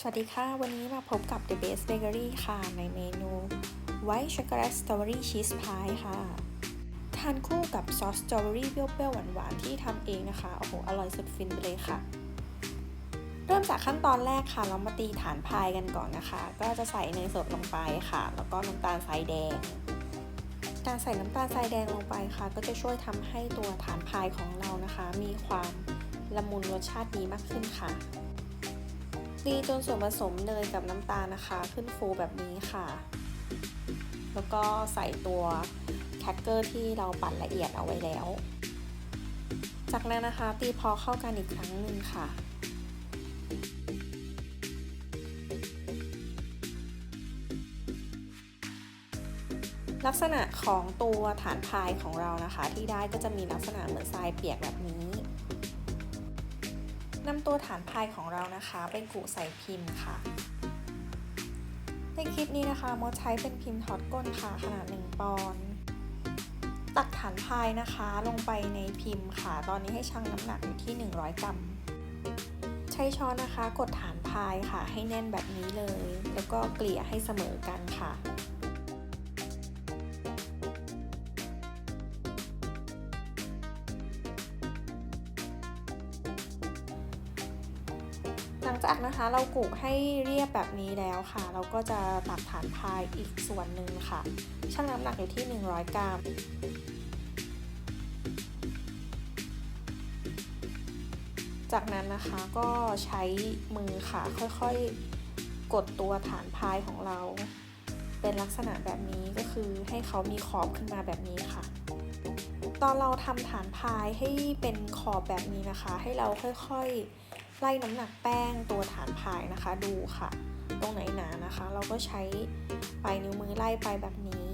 สวัสดีค่ะ วันนี้มาพบกับ The Best Bakery ค่ะ ในเมนู White Chocolate Strawberry Cheese Pie ค่ะ ทานคู่กับซอสสตรอเบอรี่เปรี้ยวๆหวานๆ ที่ทำเองนะคะ โอ้โห อร่อยสุดฟินไปเลยค่ะ เริ่มจากขั้นตอนแรกค่ะ เรามาตีฐานพายกันก่อนนะคะ ก็จะใส่เนยสดลงไปค่ะ แล้วก็น้ำตาลทรายแดง การใส่น้ำตาลทรายแดงลงไปค่ะ ก็จะช่วยทำให้ตัวฐานพายของเรานะคะ มีความละมุนรสชาติดีมากขึ้นค่ะ ตีจนส่วนผสมเนยกับน้ำตาลนะคะ ขึ้นฟูแบบนี้ค่ะ แล้วก็ใส่ตัวแครกเกอร์ที่เราปั่นละเอียดเอาไว้แล้ว จากนั้นนะคะตีพอเข้ากันอีกครั้งหนึ่งค่ะลักษณะของตัวฐานพายของเรานะคะ ที่ได้ก็จะมีลักษณะเหมือนทรายเปียกแบบนี้ นำตัวฐานพายของเรานะคะไปกุใส่พิมพ์ค่ะ ในคลิปนี้นะคะมดใช้เป็นพิมพ์ทอดก้นค่ะขนาด 1 ปอนด์ตักฐานพายนะคะลงไปในพิมพ์ค่ะ ตอนนี้ให้ชั่งน้ำหนักอยู่ที่ 100 กรัม ใช้ช้อนนะคะ กดฐานพายค่ะ ให้แน่นแบบนี้เลย แล้วก็เกลี่ยให้เสมอกันค่ะ จากนะคะเรากุให้เรียบแบบนี้แล้วค่ะ เราก็จะตัดฐานพายอีกส่วนหนึ่งค่ะชั่งน้ำหนักอยู่ที่ 100 กรัมจากนั้นนะคะก็ใช้มือค่ะค่อยๆ กดตัวฐานพายของเรา เป็นลักษณะแบบนี้ก็คือให้เขามีขอบขึ้นมาแบบนี้ค่ะ ตอนเราทำฐานพายให้เป็นขอบแบบนี้นะคะ ให้เราค่อยๆ ไล่น้ำหนักแป้งตัวฐานพายนะคะดูค่ะ ตรงไหนหนานะคะ เราก็ใช้ปลายนิ้วมือไล่ไปแบบนี้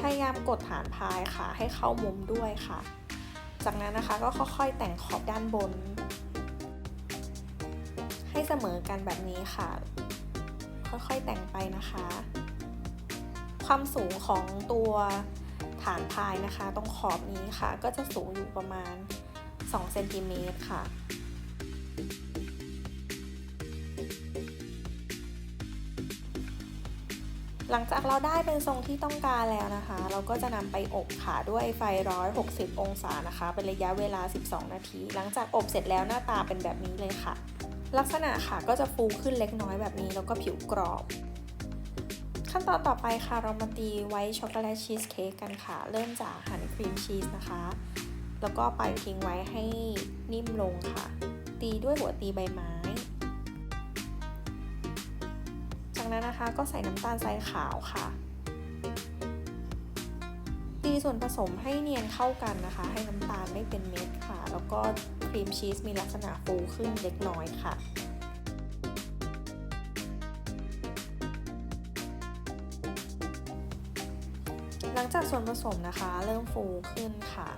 พยายามกดฐานพายค่ะ ให้เข้ามุมด้วยค่ะ จากนั้นนะคะก็ค่อยๆแต่งขอบด้านบน ให้เสมอกันแบบนี้ค่ะ ค่อยๆแต่งไปนะคะ ความสูงของตัว ฐานพายนะคะ ตรงขอบนี้ค่ะ ก็จะสูงอยู่ประมาณ2เซนติเมตรค่ะหลังจากเราได้เป็นทรงที่ต้องการแล้วนะคะ เราก็จะนำไปอบค่ะด้วยไฟ 160 องศานะคะ เป็นระยะเวลา 12 นาที หลังจากอบเสร็จแล้วหน้าตาเป็นแบบนี้เลยค่ะ ลักษณะค่ะก็จะฟูขึ้นเล็กน้อยแบบนี้แล้วก็ผิวกรอบ ขั้นตอนต่อไปค่ะเรามาตีไว้ช็อกโกแลตชีสเค้กกันค่ะ เริ่มจากหั่นครีมชีสนะคะ แล้วก็ไปทิ้งไว้ให้นิ่มลงค่ะ ตีด้วยหัวตีใบไม้ จากนั้นนะคะก็ใส่น้ำตาลทรายขาวค่ะ ตีส่วนผสมให้เนียนเข้ากันนะคะ ให้น้ำตาลไม่เป็นเม็ดค่ะ แล้วก็ครีมชีสมีลักษณะฟูขึ้นเล็กน้อยค่ะ ส่วนผสมนะคะ เริ่มฟูขึ้นค่ะ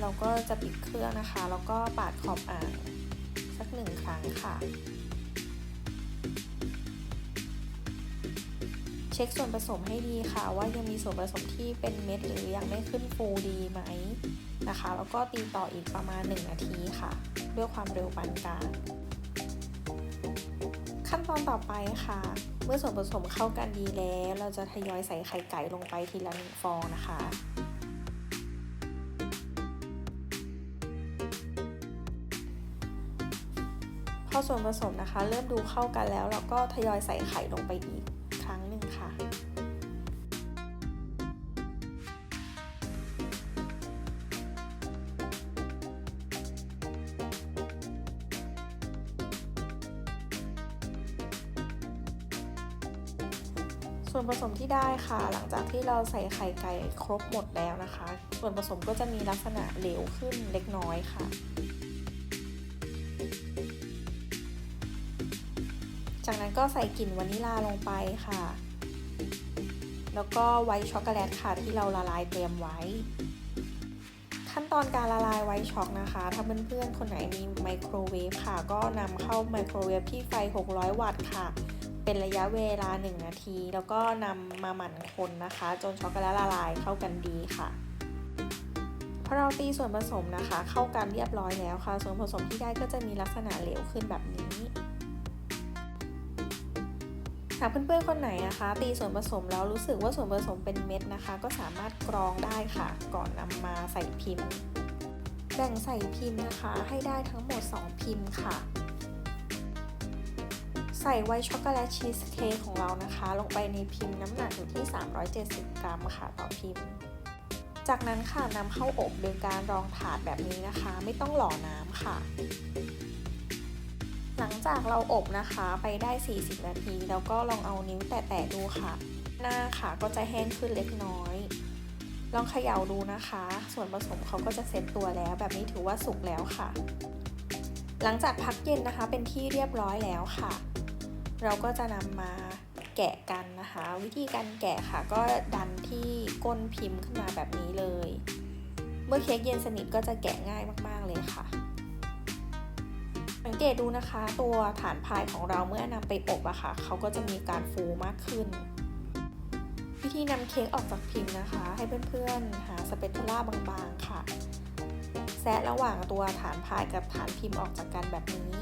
เราก็จะปิดเครื่องนะคะ แล้วก็ปาดขอบอ่างสักหนึ่งครั้งค่ะ เช็คส่วนผสมให้ดีค่ะ ว่ายังมีส่วนผสมที่เป็นเม็ดหรือยังไม่ขึ้นฟูดีไหมนะคะ แล้วก็ตีต่ออีกประมาณ 1 นาทีค่ะ ด้วยความเร็วปานกลาง ต่อไปค่ะ เมื่อส่วนผสมเข้ากันดีแล้ว เราจะทยอยใส่ไข่ไก่ลงไปทีละหนึ่งฟองนะคะพอส่วนผสมนะคะ เริ่มดูเข้ากันแล้วเราก็ทยอยใส่ไข่ลงไปอีก ส่วนผสมที่ได้ค่ะ หลังจากที่เราใส่ไข่ไก่ครบหมดแล้วนะคะ ส่วนผสมก็จะมีลักษณะเหลวขึ้นเล็กน้อยค่ะ จากนั้นก็ใส่กลิ่นวานิลาลงไปค่ะ แล้วก็ไวท์ช็อกโกแลตค่ะที่เราละลายเตรียมไว้ ขั้นตอนการละลายไวท์ช็อกนะคะ ถ้าเพื่อนๆคนไหนมีไมโครเวฟค่ะ ก็นำเข้าไมโครเวฟที่ไฟ 600 วัตต์ค่ะ เป็นระยะเวลา 1 นาที แล้วก็นำมาหมั่นคนนะคะ จนช็อกโกแลตละลายเข้ากันดีค่ะพอเราตีส่วนผสมนะคะ เข้ากันเรียบร้อยแล้วค่ะ ส่วนผสมที่ได้ก็จะมีลักษณะเหลวขึ้นแบบนี้หากเพื่อนๆคนไหนนะคะ ตีส่วนผสมแล้วรู้สึกว่าส่วนผสมเป็นเม็ดนะคะ ก็สามารถกรองได้ค่ะ ก่อนนำมาใส่พิมพ์ แบ่งใส่พิมพ์นะคะ ให้ได้ทั้งหมด 2 พิมพ์ค่ะ ใส่ไวท์ช็อกโกแลตชีสเค้กของเรานะคะ ลงไปในพิมพ์น้ำหนักอยู่ที่ 370 กรัมค่ะต่อพิมพ์ จากนั้นค่ะนำเข้าอบโดยการรองถาดแบบนี้นะคะ ไม่ต้องหล่อน้ำค่ะ หลังจากเราอบนะคะไปได้ 40 นาที แล้วก็ลองเอานิ้วแตะๆดูค่ะ หน้าค่ะก็จะแห้งขึ้นเล็กน้อย ลองเขย่าดูนะคะ ส่วนผสมเขาก็จะเซ็ตตัวแล้ว แบบนี้ถือว่าสุกแล้วค่ะหลังจากพักเย็นนะคะเป็นที่เรียบร้อยแล้วค่ะ เราก็จะนำมาแกะกันนะคะ วิธีการแกะค่ะก็ดันที่ก้นพิมพ์ขึ้นมาแบบนี้เลย เมื่อเค้กเย็นสนิทก็จะแกะง่ายมากๆเลยค่ะ สังเกตดูนะคะตัวฐานพายของเราเมื่อนำไปอบอะค่ะเขาก็จะมีการฟูมากขึ้น วิธีนำเค้กออกจากพิมพ์นะคะ ให้เพื่อนๆหาสเปตุล่าบางๆค่ะ แซะระหว่างตัวฐานพายกับฐานพิมพ์ออกจากกันแบบนี้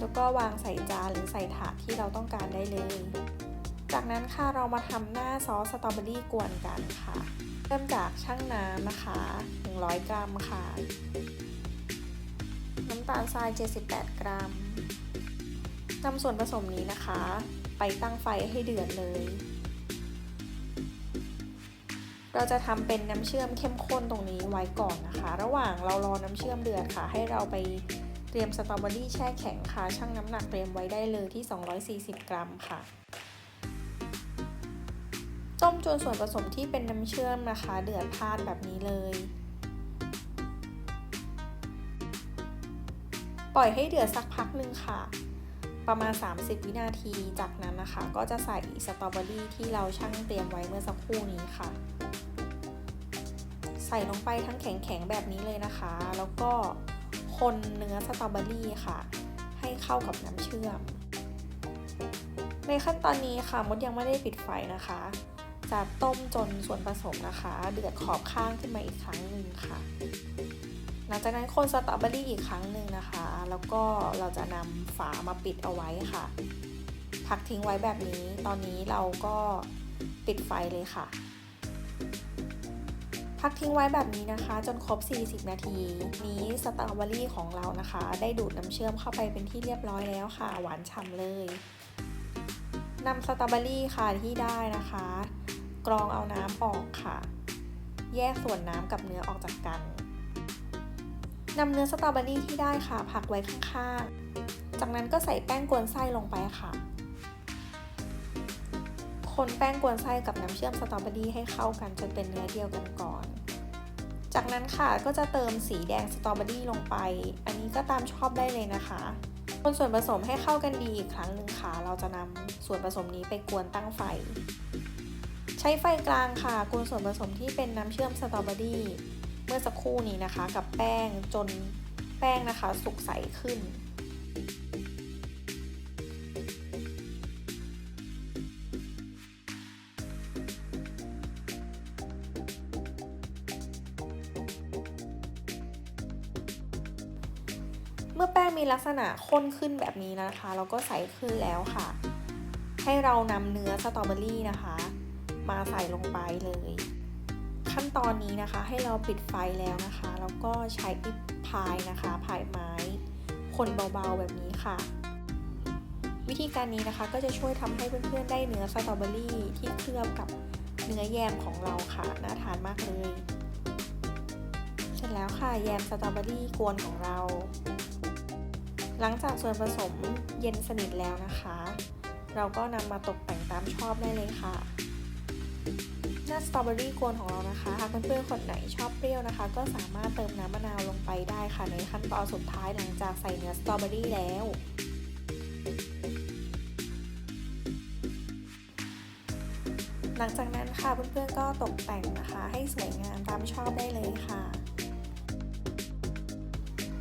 แล้วก็วางใส่จานหรือใส่ถาดที่เราต้องการได้เลย จากนั้นค่ะเรามาทำหน้าซอสสตรอเบอรี่กวนกันค่ะ เริ่มจากช่างน้ำนะคะ 100 กรัมค่ะ น้ำตาลทราย 78 กรัมนำส่วนผสมนี้นะคะ ไปตั้งไฟให้เดือดเลย เราจะทำเป็นน้ำเชื่อมเข้มข้นตรงนี้ไว้ก่อนนะคะ ระหว่างเรารอน้ำเชื่อมเดือดค่ะ ให้เราไป รียมสตรอเบอรี่แช่แข็งค่ะ ชั่งน้ำหนักเตรียมไว้ได้เลยที่ 240 กรัมค่ะ ต้มจนส่วนผสมที่เป็นน้ำเชื่อมนะคะ เดือดพล่านแบบนี้เลย ปล่อยให้เดือดสักพักหนึ่งค่ะ ประมาณ 30 วินาที จากนั้นนะคะ ก็จะใส่สตรอเบอรี่ที่เราชั่งเตรียมไว้เมื่อสักครู่นี้ค่ะ ใส่ลงไปทั้งแข็งๆแบบนี้เลยนะคะ แล้วก็ คนเนื้อสตรอเบอรี่ค่ะ ให้เข้ากับน้ำเชื่อม ในขั้นตอนนี้ค่ะมดยังไม่ได้ปิดไฟนะคะ จะต้มจนส่วนผสมนะคะ เดือดขอบข้างขึ้นมาอีกครั้งหนึ่งค่ะ หลังจากนั้นคนสตรอเบอรี่อีกครั้งหนึ่งนะคะ แล้วก็เราจะนำฝามาปิดเอาไว้ค่ะ พักทิ้งไว้แบบนี้ ตอนนี้เราก็ปิดไฟเลยค่ะ พักทิ้งไว้แบบนี้นะคะ จนครบ 40 นาที นี้สตรอเบอรี่ของเรานะคะ ได้ดูดน้ำเชื่อมเข้าไปเป็นที่เรียบร้อยแล้วค่ะ หวานฉ่ำเลยนำสตรอเบอรี่ค่ะที่ได้นะคะ กรองเอาน้ำออกค่ะ แยกส่วนน้ำกับเนื้อออกจากกันนำเนื้อสตรอเบอรี่ที่ได้ค่ะ พักไว้ข้างๆ จากนั้นก็ใส่แป้งกวนไส้ลงไปค่ะ คนแป้งกวนไส้กับน้ำเชื่อมสตรอเบอรี่ให้เข้ากันจนเป็นเนื้อเดียวกันก่อน จากนั้นค่ะก็จะเติมสีแดงสตรอเบอรี่ลงไป อันนี้ก็ตามชอบได้เลยนะคะคนส่วนผสมให้เข้ากันดีอีกครั้งหนึ่งค่ะ เราจะนำส่วนผสมนี้ไปกวนตั้งไฟ ใช้ไฟกลางค่ะกวนส่วนผสมที่เป็นน้ำเชื่อมสตรอเบอรี่เมื่อสักครู่นี้นะคะ กับแป้งจนแป้งนะคะ สุกใสขึ้น มีลักษณะข้นขึ้นแบบนี้นะคะเราก็ใสขึ้นแล้วค่ะ ให้เรานำเนื้อสตรอเบอรี่นะคะ มาใส่ลงไปเลย ขั้นตอนนี้นะคะให้เราปิดไฟแล้วนะคะ แล้วก็ใช้อิพายนะคะพายไม้ คนเบาๆแบบนี้ค่ะ วิธีการนี้นะคะก็จะช่วยทำให้เพื่อนๆได้เนื้อสตรอเบอรี่ที่เคลือบกับเนื้อแยมของเราค่ะ น่าทานมากเลย เสร็จแล้วค่ะแยมสตรอเบอรี่กวนของเรา หลังจากส่วนผสมเย็นสนิทแล้วนะคะ เราก็นำมาตกแต่งตามชอบได้เลยค่ะหน้าสตรอเบอรี่กวนของเรานะคะ หากเพื่อนๆคนไหนชอบเปรี้ยวนะคะ ก็สามารถเติมน้ำมะนาวลงไปได้ค่ะ ในขั้นตอนสุดท้ายหลังจากใส่เนื้อสตรอเบอรี่แล้ว หลังจากนั้นค่ะเพื่อนๆก็ตกแต่งนะคะ ให้สวยงามตามชอบได้เลยค่ะ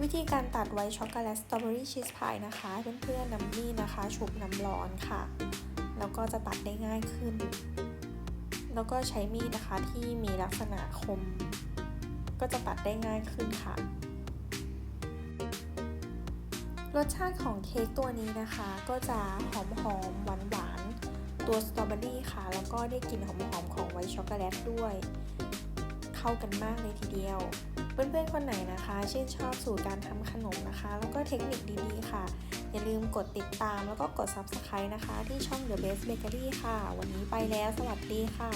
วิธีการตัดไวช็อกโกแลตสตรอเบอรี่ชีสพายนะคะเพื่อนๆนำมีดนะคะ ชุบน้ำร้อนค่ะ แล้วก็จะตัดได้ง่ายขึ้น แล้วก็ใช้มีดนะคะที่มีลักษณะคม ก็จะตัดได้ง่ายขึ้นค่ะ รสชาติของเค้กตัวนี้นะคะ ก็จะหอมหอมหวานหวานๆตัวสตรอเบอรี่ค่ะ แล้วก็ได้กลิ่นหอมหอมๆของไวท์ช็อกโกแลตด้วย เข้ากันมากเลยทีเดียว เพื่อนๆคนไหนนะคะชื่นชอบสูตรการทำขนมนะคะ แล้วก็เทคนิคดีๆค่ะ อย่าลืมกดติดตามแล้วก็กด Subscribe นะคะ ที่ช่อง The Best Bakery ค่ะ วันนี้ไปแล้ว สวัสดีค่ะ